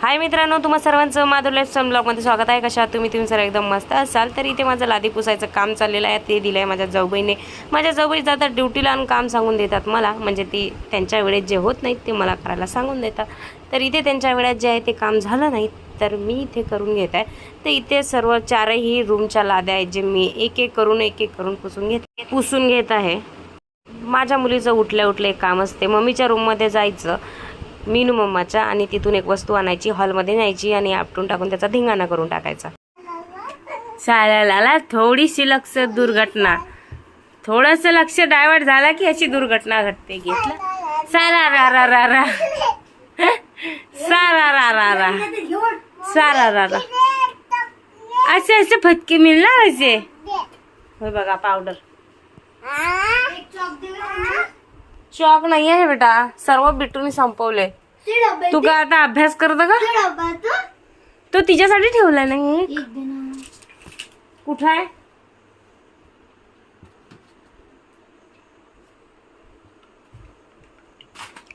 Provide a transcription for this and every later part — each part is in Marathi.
हाय मित्रांनो तुम्हा सर्वांचं माधुर लाईफ सम ब्लॉगमध्ये स्वागत आहे. कशा तुम्ही? तुम्ही सर एकदम मस्त असाल. तर इथे माझं लादी पुसायचं काम चाललेलं आहे. ते दिलं आहे माझ्या जाऊबाईने. माझ्या जाऊबाई जातात ड्युटीला आणि काम सांगून देतात मला. म्हणजे ती त्यांच्या वेळेत जे होत नाहीत ते मला करायला सांगून देतात. तर इथे त्यांच्या वेळेत जे आहे ते काम झालं नाही. तर मी इथे करून घेत आहे. तर इथे सर्व चारही रूमच्या लाद्या आहेत जे मी एक एक करून एक एक करून पुसून घेत पुसून घेत आहे. माझ्या मुलीचं उठल्या उठले एक काम असते. मम्मीच्या रूममध्ये जायचं. मीनू मम्माच्या आणि तिथून एक वस्तू आणायची हॉलमध्ये न्यायची आणि आपटून टाकून त्याचा धिंगाणा करून टाकायचा. साल्याला थोडीशी लक्ष दुर्घटना. थोडस लक्ष डायवर्ट झाला की अशी दुर्घटना घडते घेतलं. सारा रा रा रा रा सारा रा रा रा सारा रा रा असे असे फटके मिळणार असे? होय बघा पावडर. चॉक नाही आहे बेटा. सर्व बिटून संपवले. तू का आता अभ्यास करत का? तो तिच्यासाठी ठेवलाय नाही कुठं आहे?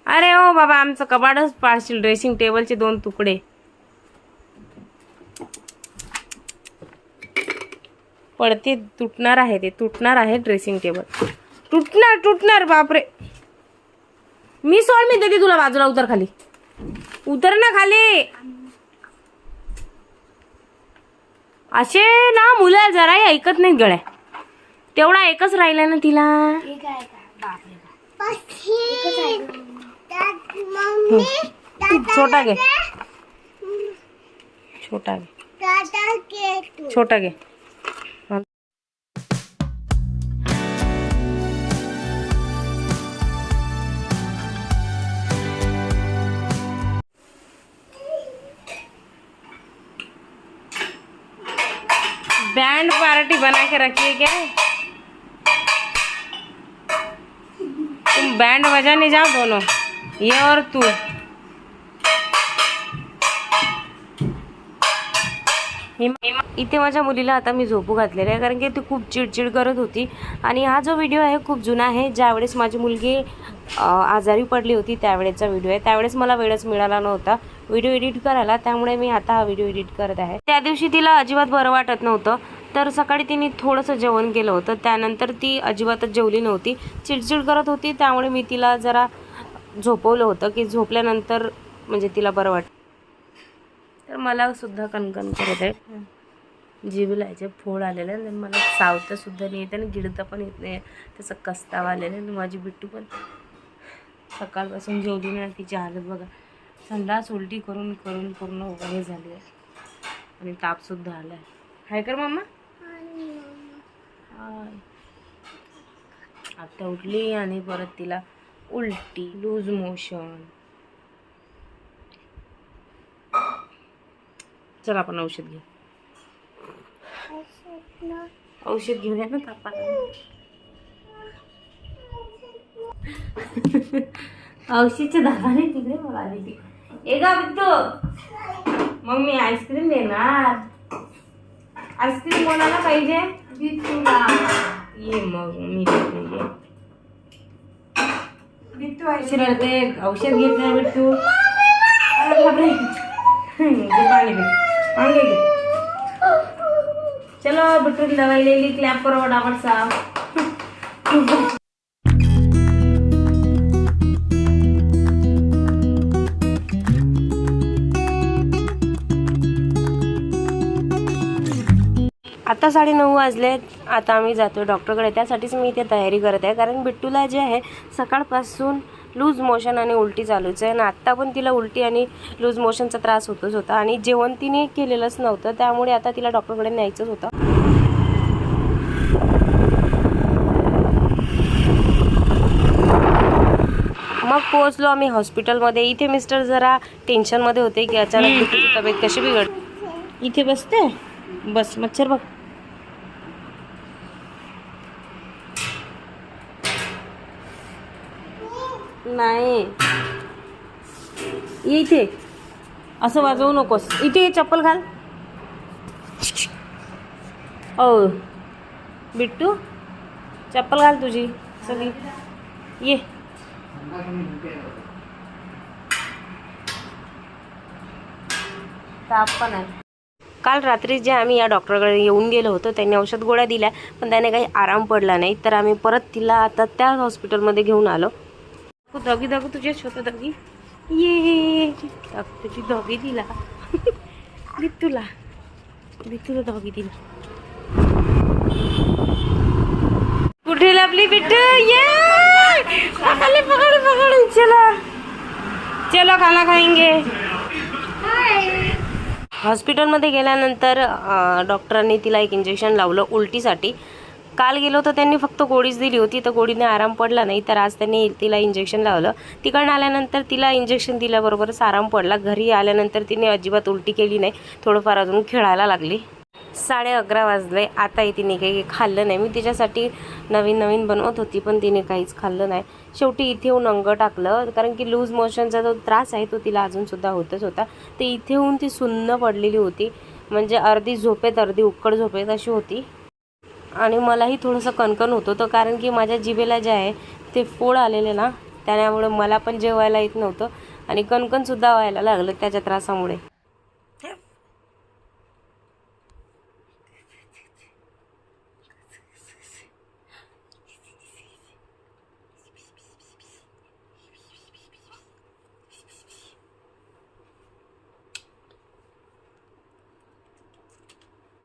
अरे ओ बाबा आमचं कबाडच पाडशील. ड्रेसिंग टेबलचे दोन तुकडे. पडते तुटणार आहे ते. तुटणार आहे ड्रेसिंग टेबल तुटणार तुटणार बापरे. मी सोड मी देते तुला बाजूला उतर खाली. उतर ना खाली. असे ना मुलं जराही ऐकत नाहीत गळ्या तेवढा एकच राहिला ना तिला. छोटा घे. छोटा घे. छोटा घे. बैंड पार्टी बना के रखी है क्या? तुम बैंड बजाने जाओ दोनों ये और तू। इथे माझ्या मुलीला आता मी झोपू घातलेलं आहे कारण की ती खूप चिडचिड करत होती. आणि हा जो व्हिडिओ आहे खूप जुना आहे ज्यावेळेस माझी मुलगी आजारी पडली होती त्यावेळेचा व्हिडिओ आहे. त्यावेळेस मला वेळच मिळाला नव्हता. व्हिडिओ एडिट करायला त्यामुळे मी आता हा व्हिडिओ एडिट करत आहे. त्या दिवशी तिला अजिबात बरं वाटत नव्हतं. तर सकाळी तिने थोडंसं जेवण केलं होतं. त्यानंतर ती अजिबातच जेवली नव्हती. चिडचिड करत होती. त्यामुळे मी तिला जरा झोपवलं होतं की झोपल्यानंतर म्हणजे तिला बरं वाटतं तर मला सुद्धा कणकण करत आहे. जिबीला याचे फोड आलेले आहे आणि मला सावतं सुद्धा नाही येते आणि गिळतं पण येत नाही. त्याचं कस्ताव आलेलं आहे. आणि माझी बिट्टू पण सकाळपासून जेवली नाही तिची हालत बघा. संडास उलटी करून करून पूर्ण हे झाली आहे. आणि तापसुद्धा आला आहे हाय कर मम्मा आत्ता आता उठली आणि परत तिला उलटी लूज मोशन चल आपण औषध घेऊ. औषध घेऊया ना तापाला. औषधच्या दाबाने तिकडे मला आली ती. ए गा बिट्टू मग मी आईस्क्रीम देणार आईस्क्रीम कोणाला पाहिजे? ये मग मी बिट्टू आईस्क्रीम. ते औषध घेत नाही बिट्टू. पाणी पाणी चलो बिट्टू की दवाई ले ली क्लैप करो फटाफट साहब आता साडेनऊ वाजले आता आम्ही जातो डॉक्टरकडे. त्यासाठीच मी इथे तयारी करत आहे. कारण बिट्टूला जे आहे सकाळपासून लूज मोशन आणि उलटी चालूच आहे. आणि आत्ता पण तिला उलटी आणि लूज मोशनचा त्रास होतच होता. आणि जेवण तिने केलेलंच नव्हतं. त्यामुळे आता तिला डॉक्टरकडे न्यायचंच होतं. मग पोहोचलो आम्ही हॉस्पिटलमध्ये. इथे मिस्टर जरा टेन्शनमध्ये होते की अचानक तब्येत कशी बिघड इथे बसते? बस मच्छर बघ. नाही. ये इथे. असं वाजवू नकोस. इथे ये, चप्पल घाल. ओ. बिट्टू चप्पल घाल तुझी सगळी. ये. ताप पण आहे. काल रात्री जे आम्ही या डॉक्टरकडे येऊन गेलो होतो त्यांनी औषध गोळ्या दिल्या पण त्याने काही आराम पडला नाही. तर आम्ही परत तिला आता त्या हॉस्पिटलमध्ये घेऊन आलो. दगी दाखव तुझ्या छोटं दगी ये तुझी दगी दिला। दे तुला दगी दिला। कुठे लाभली बिट्टू ये! पकड़ पकड़ पकड़ चलो। चलो खाना खाएंगे। हॉस्पिटलमध्ये गेल्यानंतर डॉक्टरांनी तिला एक इंजेक्शन लावलं उलटीसाठी. काल गेलो तर त्यांनी फक्त गोळीच दिली होती तर गोळीने आराम पडला नाही तर आज त्यांनी तिला इंजेक्शन लावलं. तिकडनं आल्यानंतर तिला इंजेक्शन दिल्याबरोबरच आराम पडला. घरी आल्यानंतर तिने अजिबात उलटी केली नाही. थोडंफार अजून खेळायला लागली. साडे अकरा वाजले. आताही तिने काही खाल्लं नाही. मी तिच्यासाठी नवीन नवीन बनवत होती पण तिने काहीच खाल्लं नाही. शेवटी इथे येऊन अंग टाकलं. कारण की लूज मोशनचा जो त्रास आहे तो तिला अजूनसुद्धा होतच होता. तर इथे येऊन ती सुन्न पडलेली होती. म्हणजे अर्धी झोपेत अर्धी उक्कड झोपेत अशी होती. आणि मलाही थोडंसं कणकण होत होतं कारण की माझ्या जिभेला जे आहे ते फोड आलेले ना त्यामुळे मला पण जेवायला येत नव्हतं आणि कणकणसुद्धा व्हायला लागलं त्याच्या त्रासामुळे